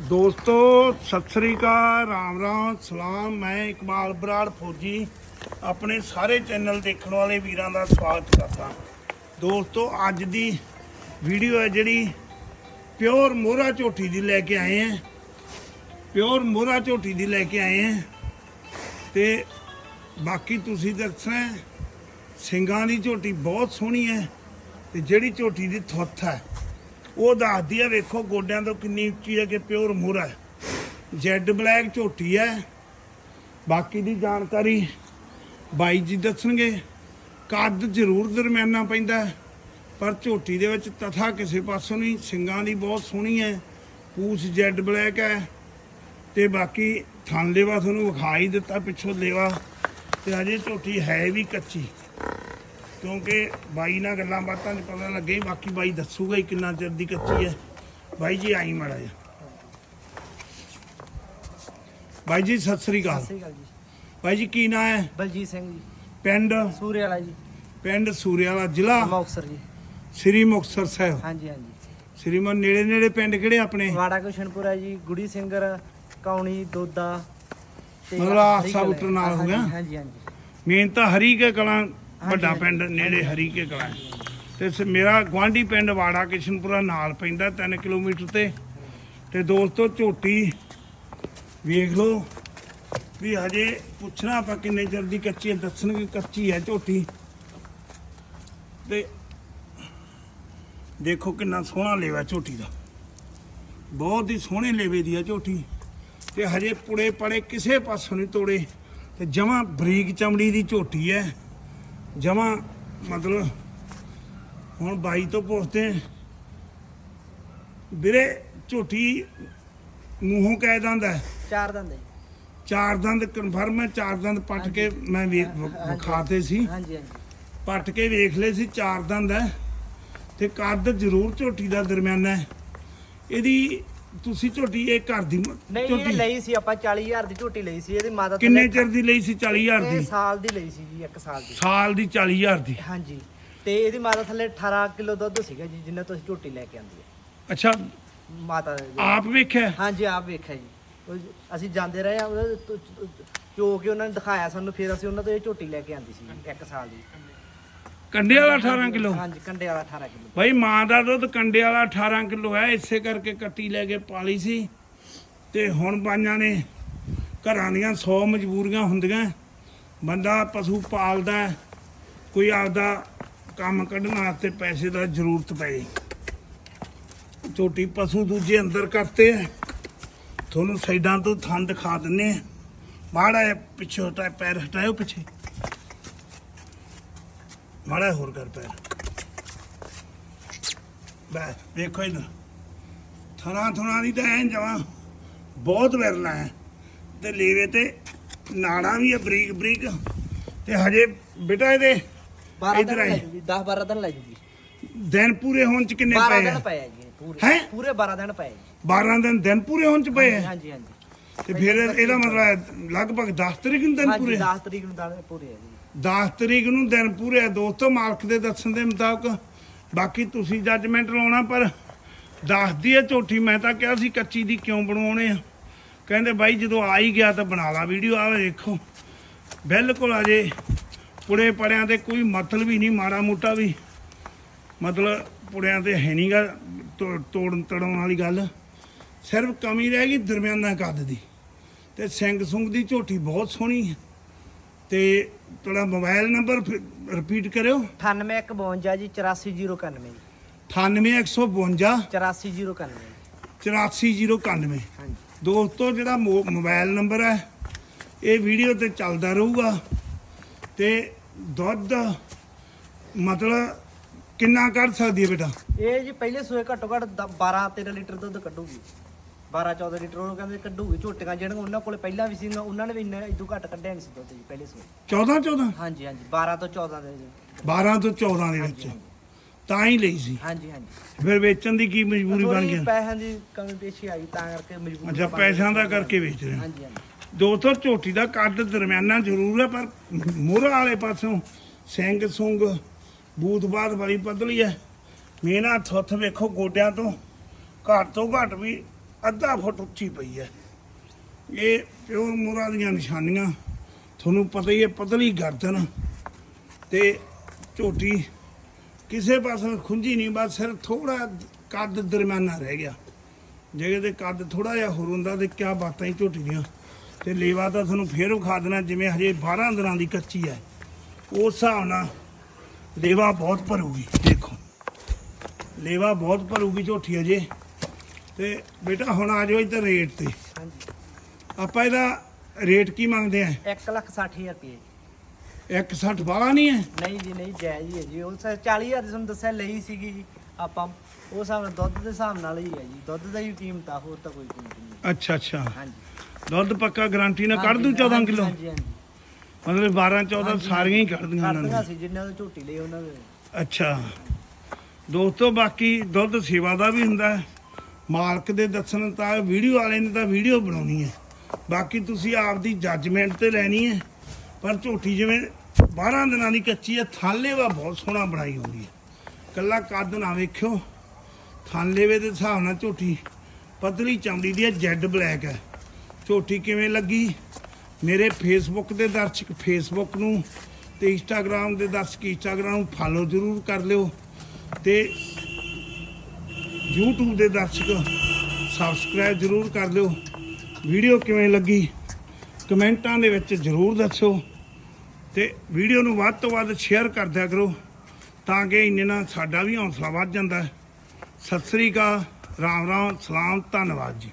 ਦੋਸਤੋ, ਸਤਿ ਸ੍ਰੀ ਅਕਾਲ, ਰਾਮ ਰਾਮ, ਸਲਾਮ। ਮੈਂ ਇਕਬਾਲ ਬਰਾੜ ਫੌਜੀ, ਆਪਣੇ ਸਾਰੇ ਚੈਨਲ ਦੇਖਣ ਵਾਲੇ ਵੀਰਾਂ ਦਾ ਸਵਾਗਤ ਕਰਦਾ। ਦੋਸਤੋ, ਅੱਜ ਦੀ ਵੀਡੀਓ ਹੈ ਜਿਹੜੀ ਪਿਓਰ ਮੋਹਰਾ ਝੋਟੀ ਦੀ ਲੈ ਕੇ ਆਏ ਹਾਂ। ਪਿਓਰ ਮੋਹਰਾ ਝੋਟੀ ਦੀ ਲੈ ਕੇ ਆਏ ਹਾਂ। ਤੇ ਬਾਕੀ ਤੁਸੀਂ ਦੱਸਣਾ ਸਿੰਘਾਂ ਦੀ ਝੋਟੀ ਬਹੁਤ ਸੋਹਣੀ ਹੈ ਤੇ ਜਿਹੜੀ ਝੋਟੀ ਦੀ ਥੁੱਥ ਹੈ। ਉਹ ਦੱਸਦੀ ਹੈ ਵੇਖੋ ਗੋਡਿਆਂ ਤੋਂ ਕਿੰਨੀ ਉੱਚੀ ਹੈ ਕਿ ਪਿਓਰ ਮੋਹਰਾ ਹੈ ਜੈਡ ਬਲੈਕ ਝੋਟੀ ਹੈ ਬਾਕੀ ਦੀ ਜਾਣਕਾਰੀ ਬਾਈ ਜੀ ਦੱਸਣਗੇ। ਕੱਦ ਜ਼ਰੂਰ ਦਰਮਿਆਨਾ ਪੈਂਦਾ, ਪਰ ਝੋਟੀ ਦੇ ਵਿੱਚ ਤਥਾ ਕਿਸੇ ਪਾਸੋਂ ਨਹੀਂ। ਸਿੰਗਾਂ ਦੀ ਬਹੁਤ ਸੋਹਣੀ ਹੈ ਪੂਛ ਜੈਡ ਬਲੈਕ ਹੈ ਤੇ ਬਾਕੀ ਥਣ ਤੁਹਾਨੂੰ ਵਿਖਾ ਹੀ ਦਿੱਤਾ, ਪਿੱਛੋਂ ਲੇਵਾ। ਤੇ ਅਜੇ ਝੋਟੀ ਹੈ ਵੀ ਕੱਚੀ। ਕਿਉਂਕਿ ਬਾਈ ਨਾਲ ਗੱਲਾਂ ਬਾਤਾਂ 'ਚ ਪਤਾ ਲੱਗੇ ਬਾਕੀ ਬਾਈ ਦੱਸੂਗਾ ਹੀ ਕਿੰਨਾ ਚਿਰ ਦੀ ਕੱਚੀ ਹੈ। ਬਾਈ ਜੀ ਆਈ ਮੜਾ ਜਾ ਬਾਈ ਜੀ ਸਤਿ ਸ੍ਰੀ ਅਕਾਲ। ਜੀ। ਬਾਈ ਜੀ ਕੀ ਨਾਂ ਹੈ? ਬਲਜੀਤ ਸਿੰਘ ਜੀ। ਪਿੰਡ? ਸੂਰੇ ਵਾਲਾ ਜੀ। ਪਿੰਡ ਵਾਲਾ ਜ਼ਿਲ੍ਹਾ? ਮੁਕਤਸਰ ਜੀ। ਸ੍ਰੀ ਮੁਕਤਸਰ ਸਾਹਿਬ। ਹਾਂਜੀ ਹਾਂਜੀ। ਸ੍ਰੀਮਨ ਨੇੜੇ ਨੇੜੇ ਪਿੰਡ ਕਿਹੜੇ ਆਪਣੇ? ਵਾੜਾ ਕੁਸ਼ਨਪੁਰਾ ਜੀ ਗੁੜੀ ਸਿੰਗਰ ਕੌਣੀ ਦੋਦਾ। ਮਤਲਬ ਹਰੀ ਸਭ। ਉੱਤਰ ਨਾਲ ਹੋ ਗਿਆ? ਹਾਂਜੀ, ਹਾਂਜੀ। ਮੇਨ ਤਾਂ ਹਰੀਕੇ ਕਲਾਂ ਵੱਡਾ। ਪਿੰਡ ਨੇੜੇ ਹਰੀਕੇ ਕਲਾਂ ਤੇ ਸ- ਮੇਰਾ ਗਵਾਂਢੀ ਪਿੰਡ ਵਾੜਾ ਕਿਸ਼ਨਪੁਰਾ ਨਾਲ ਪੈਂਦਾ 3 ਕਿਲੋਮੀਟਰ ਤੇ। ਤੇ ਦੋਸਤੋ ਝੋਟੀ ਵੇਖ ਲਓ ਵੀ ਹਜੇ ਪੁੱਛਣਾ ਆਪਾਂ ਕਿੰਨੇ ਚਿਰ ਦੀ ਕੱਚੀ ਹੈ ਦੱਸਣਗੇ ਕੱਚੀ ਹੈ ਝੋਟੀ। ਤੇ ਦੇਖੋ ਕਿੰਨਾ ਸੋਹਣਾ ਲੇਵਾ ਝੋਟੀ ਦਾ। ਬਹੁਤ ਹੀ ਸੋਹਣੇ ਲੇਵੇ ਦੀ ਹੈ ਝੋਟੀ। ਤੇ ਹਜੇ ਪੁੜੇ ਪੜੇ ਕਿਸੇ ਪਾਸੋਂ ਨਹੀਂ ਤੋੜੇ। ਤੇ ਜਮਾ ਬਰੀਕ ਚਮੜੀ ਦੀ ਝੋਟੀ ਹੈ। ਜਮਾ ਮਤਲਬ ਹੁਣ ਬਾਈ ਤੋਂ ਪੁੱਛਦੇ ਵੀਰੇ ਝੋਟੀ ਮੂੰਹੋਂ ਕਹਿ ਦਿੰਦਾ ਹੈ। ਚਾਰ ਦੰਦ। ਚਾਰ ਦੰਦ ਕਨਫਰਮ ਹੈ ਚਾਰ ਦੰਦ ਪੱਟ ਕੇ ਮੈਂ ਵਿਖਾਤੇ ਸੀ। ਹਾਂਜੀ ਹਾਂਜੀ। ਪੱਟ ਕੇ ਵੇਖ ਲਏ ਸੀ ਚਾਰ ਦੰਦ ਹੈ। ਤੇ ਕੱਦ ਜ਼ਰੂਰ ਝੋਟੀ ਦਾ ਦਰਮਿਆਨਾ ਹੈ। ਇਹਦੀ ਤੁਸੀਂ ਝੋਟੀ ਇਹ ਘਰ ਦੀ ਮ- ਨਹੀਂ ਇਹ ਝੋਟੀ। ਲਈ ਸੀ ਆਪਾਂ 40000 ਦੀ ਝੋਟੀ ਲਈ ਸੀ ਇਹਦੀ ਮਾਤਾ ਕਿੰਨੇ ਚਿਰ ਦੀ ਲਈ ਸੀ 40000 ਇਹ ਦੀ? ਸਾਲ ਦੀ ਲਈ ਸੀ ਜੀ 1 ਸਾਲ ਦੀ। ਸਾਲ ਦੀ 40000 ਦੀ। ਹਾਂਜੀ। ਤੇ ਇਹਦੀ ਮਾਤਾ ਥੱਲੇ 18 ਕਿਲੋ ਦੁੱਧ ਸੀਗਾ ਜੀ ਜਿੰਨਾ ਤੁਸੀਂ ਝੋਟੀ ਲੈ ਕੇ ਆਂਦੀ ਹੈ। ਅੱਛਾ। ਮਾਤਾ ਦੇ ਜੀ। ਆਪ ਵੇਖਿਆ? ਹਾਂਜੀ ਆਪ ਵੇਖਿਆ ਜੀ। ਉਹ ਅਸੀਂ ਜਾਂਦੇ ਰਹੇ ਆ ਤੋਂ ਚ- ਚੋ ਕੇ ਉਹਨਾਂ ਨੇ ਦਿਖਾਇਆ ਸਾਨੂੰ ਫਿਰ ਅਸੀਂ ਉਹਨਾਂ ਤੋਂ ਇਹ ਝੋਟੀ ਲੈ ਕੇ ਆਂਦੀ ਸੀ 1 ਸਾਲ ਦੀ। ਕੰਡੇ ਵਾਲਾ 18 ਕਿਲੋ? ਹਾਂਜੀ ਕੰਡੇ ਵਾਲਾ 18 ਕਿਲੋ। ਭਾਈ ਮਾਂ ਦਾ ਦੁੱਧ ਕੰਡੇ ਵਾਲਾ 18 ਕਿਲੋ ਹੈ ਇਸੇ ਕਰਕੇ ਕੱਟੀ ਲੈ ਕੇ ਪਾਲੀ ਸੀ। ਤੇ ਹੁਣ ਬਾਈਆਂ ਨੇ ਘਰਾਂ ਦੀਆਂ 100 ਮਜਬੂਰੀਆਂ ਹੁੰਦੀਆਂ। ਬੰਦਾ ਪਸ਼ੂ ਪਾਲਦਾ ਕੋਈ ਆਪਦਾ ਕੰਮ ਕੱਢਣ ਵਾਸਤੇ ਪੈਸੇ ਦਾ ਜ਼ਰੂਰਤ ਪਏ। ਛੋਟੀ ਪਸ਼ੂ ਦੂਜੇ ਅੰਦਰ ਕਰਤੇ ਤੁਹਾਨੂੰ ਸਾਈਡਾਂ ਤੋਂ ਥਣ ਦਿਖਾ ਦਿੰਨੇ ਜਿਹਾ ਪਿੱਛੇ ਹਟਾਏ ਪੈਰ ਹਟਾਇਓ ਪਿੱਛੇ। ਮਾੜਾ ਹੋਰ ਕਰ ਪੈਰ। ਬੈ ਵੇਖੋ ਇਧਰ। ਥਣਾ ਥਣਾ ਦੀ ਤਾਂ ਐਂ ਜਮਾ ਬਹੁਤ ਵਿਰਲਾ ਹੈ ਤੇ ਲੇਵੇ ਤੇ ਨਾੜਾਂ ਵੀ ਹੈ ਬਰੀਕ ਬਰੀਕ। ਤੇ ਹਜੇ ਬੇਟਾ ਇਹਦੇ 12 ਇੱਧਰ ਦਿਨ ਆਏ। ਲੈ ਜੂਗੀ 10 12 ਦਿਨ ਲੈ ਜੂਗੀ। ਦਿਨ ਪੂਰੇ ਹੋਣ ਚ ਕਿੰਨੇ 12 ਪਏ ਦਿਨ ਆ ਪਏ ਆ ਜੀ ਪੂਰੇ। ਹੈਂ? ਪੂਰੇ 12 ਦਿਨ ਪਏ ਆ ਜੀ। 12 ਦਿਨ ਦਿਨ ਪੂਰੇ ਹੋਣ ਚ ਪਏ ਆ ਹਾਂਜੀ ਹਾਂਜੀ ਤੇ ਫਿਰ ਇਹਦਾ ਮਤਲਬ ਹੈ ਲਗਭਗ 10 ਤਰੀਕ ਨੂੰ ਦਿਨ ਹਾਂਜੀ ਪੂਰੇ? 10 ਤਰੀਕ ਨੂੰ ਦਿਨ ਪੂਰੇ ਆ ਜੀ। 10 ਤਰੀਕ ਨੂੰ ਦਿਨ ਪੂਰੇ ਆ, ਦੋਸਤੋ, ਮਾਲਕ ਦੇ ਦੱਸਣ ਦੇ ਮੁਤਾਬਕ। ਬਾਕੀ ਤੁਸੀਂ ਜੱਜਮੈਂਟ ਲਾਉਣਾ, ਪਰ ਦੱਸਦੀ ਹੈ ਝੋਟੀ, ਮੈਂ ਤਾਂ ਕਿਹਾ ਸੀ ਕੱਚੀ ਦੀ ਕਿਉਂ ਬਣਵਾਉਣੇ ਆ। ਕਹਿੰਦੇ ਬਾਈ ਜਦੋਂ ਆ ਹੀ ਗਿਆ ਤਾਂ ਬਣਾ ਲਾ ਵੀਡੀਓ ਆ ਦੇਖੋ ਬਿਲਕੁਲ ਅਜੇ ਪੁੜੇ ਪੜਿਆਂ ਤੇ ਕੋਈ ਮਤਲਬ ਹੀ ਨਹੀਂ, ਮਾੜਾ ਮੋਟਾ ਵੀ। ਮਤਲਬ ਪੁੜਿਆਂ ਤੇ ਹੈ ਨਹੀਂਗਾ ਤੋੜਨ ਤੜਾਉਣ ਵਾਲੀ ਗੱਲ। ਸਿਰਫ ਕਮੀ ਰਹਿ ਗਈ ਦਰਮਿਆਨਾ ਕੱਦ ਦੀ। ਤੇ ਸਿੰਘ ਸੁੰਗ ਦੀ ਝੋਟੀ ਬਹੁਤ ਸੋਹਣੀ ਹੈ ਤੇ ਤੁਹਾਡਾ ਮੋਬਾਈਲ ਨੰਬਰ ਰਿਪੀਟ ਕਰਿਓ। 9852 ਜੀ 84091 ਜੀ। 98152 84091 84091 ਹਾਂਜੀ। ਦੋਸਤੋ ਜਿਹੜਾ ਮੋਬਾਈਲ ਨੰਬਰ ਹੈ ਇਹ ਵੀਡੀਓ ਤੇ ਚੱਲਦਾ ਰਹੂਗਾ। ਤੇ ਦੁੱਧ ਮਤਲਬ ਕਿੰਨਾ ਕੱਢ ਸਕਦੀ ਹੈ ਬੇਟਾ? ਇਹ ਜੀ ਪਹਿਲੇ ਸੂਏ ਘੱਟੋ ਘੱਟ 12 13 ਲੀਟਰ ਦੁੱਧ ਕੱਢੂਗੀ। 12 14 ਲੀਟਰ ਉਹ ਕਹਿੰਦੇ ਕੱਢੂਗੀ ਝੋਟੀਆਂ ਜਿਹੜੀਆਂ ਉਹਨਾਂ ਕੋਲੇ ਪਹਿਲਾਂ ਵੀ ਸੀ ਉਹਨਾਂ ਨੇ ਵੀ ਇੰਨਾ ਇਦੋਂ ਘੱਟ ਕੱਢਿਆ ਨਹੀਂ ਸੀ ਦੁੱਧ ਜੀ ਪਹਿਲੇ ਸੂਏ। 14 14 ਹਾਂਜੀ ਹਾਂਜੀ 12 ਤੋਂ 14 ਦੇ ਜੀ 12 ਤੋਂ 14 ਦੇ ਵਿੱਚ। ਤਾਂ ਹੀ ਲਈ ਸੀ। ਹਾਂਜੀ ਹਾਂਜੀ। ਫਿਰ ਵੇਚਣ ਦੀ ਕੀ ਮਜਬੂਰੀ ਬਣ ਥੋੜ੍ਹੀ ਗਈ? ਪੈਸਿਆਂ ਦੀ ਕਮੀ ਪੇਸ਼ੀ ਆਈ ਤਾਂ ਕਰਕੇ ਮਜਬੂਰ ਅੱਛਾ ਪੈਸਿਆਂ ਦਾ ਕਰਕੇ ਵੇਚ ਰਹੇ ਹੋ? ਹਾਂਜੀ ਹਾਂਜੀ। ਦੋਸਤੋ ਝੋਟੀ ਦਾ ਕੱਦ ਦਰਮਿਆਨਾ ਜ਼ਰੂਰ ਹੈ ਪਰ ਮੋਹਰਾ ਵਾਲੇ ਪਾਸੋਂ ਸਿੰਘ ਸੁੰਗ ਬੂਥਬਾਦ ਬੜੀ ਪਤਲੀ ਹੈ। ਮੇਨਾ ਥੁੱਥ ਵੇਖੋ ਗੋਡਿਆਂ ਤੋਂ। ਘੱਟ ਤੋਂ ਘੱਟ ਵੀ ਅੱਧਾ ਫੁੱਟ ਉੱਚੀ ਪਈ ਹੈ। ਇਹ ਪਿਓਰ ਮੋਰਾ ਦੀਆਂ ਨਿਸ਼ਾਨੀਆਂ, ਤੁਹਾਨੂੰ ਪਤਾ ਹੀ ਹੈ, ਪਤਲੀ ਗਰਦਨ ਤੇ ਝੋਟੀ ਕਿਸੇ ਪਾਸੇ ਖੁੰਝੀ ਨਹੀਂ, ਬਸ ਸਿਰ ਥੋੜਾ ਕੱਦ ਦਰਮਿਆਨਾ ਰਹਿ ਗਿਆ। ਜੇ ਤੇ ਕੱਦ ਥੋੜਾ ਜਿਹਾ ਹੋਰ ਹੁੰਦਾ ਤੇ ਕਿਆ ਬਾਤਾਂ ਹੀ ਝੋਟੀ ਦੀਆਂ ਤੇ ਲੇਵਾ ਤਾਂ ਤੁਹਾਨੂੰ ਫੇਰ ਵਿਖਾ ਦੇਣਾ, ਜਿਵੇਂ ਹਜੇ 12 ਦਿਨਾਂ ਦੀ ਕੱਚੀ ਹੈ। ਉਸ ਹਿਸਾਬ ਨਾਲ ਲੇਵਾ ਬਹੁਤ ਭਰੂਗੀ, ਦੇਖੋ। ਲੇਵਾ ਬਹੁਤ ਭਰੂਗੀ ਝੋਟੀ ਅਜੇ। ਤੇ ਬੇਟਾ ਹੁਣ ਆ ਜਾਓ ਇੱਧਰ ਰੇਟ ਤੇ। ਹਾਂਜੀ। ਆਪਾਂ ਇਹਦਾ ਰੇਟ ਕੀ ਮੰਗਦੇ ਆ? 1 ਲੱਖ 60000 ਰੁਪਏ 160 ਵਾਲਾ ਨਹੀਂ ਹੈ? ਨਹੀਂ ਜੀ ਨਹੀਂ ਜਾਇਜ਼ ਹੀ ਹੈ ਜੀ। ਉਹ 40000 ਦੀ ਤੁਹਾਨੂੰ ਦੱਸਿਆ ਲਈ ਸੀਗੀ ਜੀ। ਆਪਾਂ ਉਹ ਹਿਸਾਬ ਨਾਲ ਦੁੱਧ ਦੇ ਹਿਸਾਬ ਨਾਲ ਹੀ ਹੈ ਜੀ। ਦੁੱਧ ਦਾ ਹੀ ਕੀਮਤ ਆ ਹੋਰ ਤਾਂ ਕੋਈ ਕੀਮਤ ਨਹੀਂ ਅੱਛਾ ਅੱਛਾ। ਹਾਂਜੀ। ਦੁੱਧ ਪੱਕਾ ਗਾਰੰਟੀ ਨਾਲ ਕੱਢ ਦੂ ਹਾਂਜੀ, 14 ਕਿਲੋ? ਹਾਂਜੀ ਹਾਂਜੀ। ਮਤਲਬ 12 14 ਹਾਂਜੀ। ਸਾਰੀਆਂ ਹੀ ਕੱਢ ਦੀਆਂ ਉਹਨਾਂ ਨੇ। ਸੀ ਜਿੰਨਾਂ ਦੇ ਝੋਟੀ ਲਈ ਉਹਨਾਂ ਦੇ। ਅੱਛਾ। ਦੋਸਤੋ ਬਾਕੀ ਦੁੱਧ ਸੇਵਾ ਦਾ ਵੀ ਹੁੰਦਾ ਹੈ। ਮਾਲਕ ਦੇ ਦੱਸਣ ਤਾਂ ਵੀਡੀਓ ਵਾਲੇ ਨੇ ਤਾਂ ਵੀਡੀਓ ਬਣਾਉਣੀ ਹੈ। ਬਾਕੀ ਤੁਸੀਂ ਆਪਦੀ ਜੱਜਮੈਂਟ ਤੇ ਲੈਣੀ ਹੈ। ਪਰ ਝੋਟੀ ਜਿਵੇਂ 12 ਦਿਨਾਂ ਦੀ ਕੱਚੀ ਹੈ ਥਾਲੇਵਾ ਬਹੁਤ ਸੋਹਣਾ ਬਣਾਈ ਹੁੰਦੀ ਹੈ। ਕੱਲਾ ਕੱਦ ਨਾ ਵੇਖਿਓ। ਥਾਲੇਵੇ ਦੇ ਹਿਸਾਬ ਨਾਲ ਝੋਟੀ ਪਤਲੀ ਚਮੜੀ ਦੀ ਹੈ, ਜੈਡ ਬਲੈਕ ਹੈ। ਝੋਟੀ ਕਿਵੇਂ ਲੱਗੀ? ਮੇਰੇ ਫੇਸਬੁੱਕ ਦੇ ਦਰਸ਼ਕ ਫੇਸਬੁੱਕ ਨੂੰ ਤੇ ਇੰਸਟਾਗ੍ਰam ਦੇ ਦਰਸ਼ਕ ਇੰਸਟਾਗ੍ਰਾਮ ਨੂੰ ਫਾਲੋ ਜ਼ਰੂਰ ਕਰ ਲਿਓ। ਤੇ YouTube ਦੇ ਦਰਸ਼ਕ ਸਬਸਕ੍ਰਾਈਬ ਜ਼ਰੂਰ ਕਰ ਲਿਓ। ਵੀਡੀਓ ਕਿਵੇਂ ਲੱਗੀ, ਕਮੈਂਟਾਂ ਦੇ ਵਿੱਚ ਜ਼ਰੂਰ ਦੱਸੋ ਤੇ ਵੀਡੀਓ ਨੂੰ ਵੱਧ ਤੋਂ ਵੱਧ ਸ਼ੇਅਰ ਕਰ ਦਿਆ ਕਰੋ ਤਾਂ ਕਿ ਇੰਨੇ ਨਾਲ ਸਾਡਾ ਵੀ ਹੌਸਲਾ ਵੱਧ ਜਾਂਦਾ। ਸਤਿ ਸ੍ਰੀ ਅਕਾਲ, ਰਾਮ ਰਾਮ, ਸਲਾਮ, ਧੰਨਵਾਦ ਜੀ।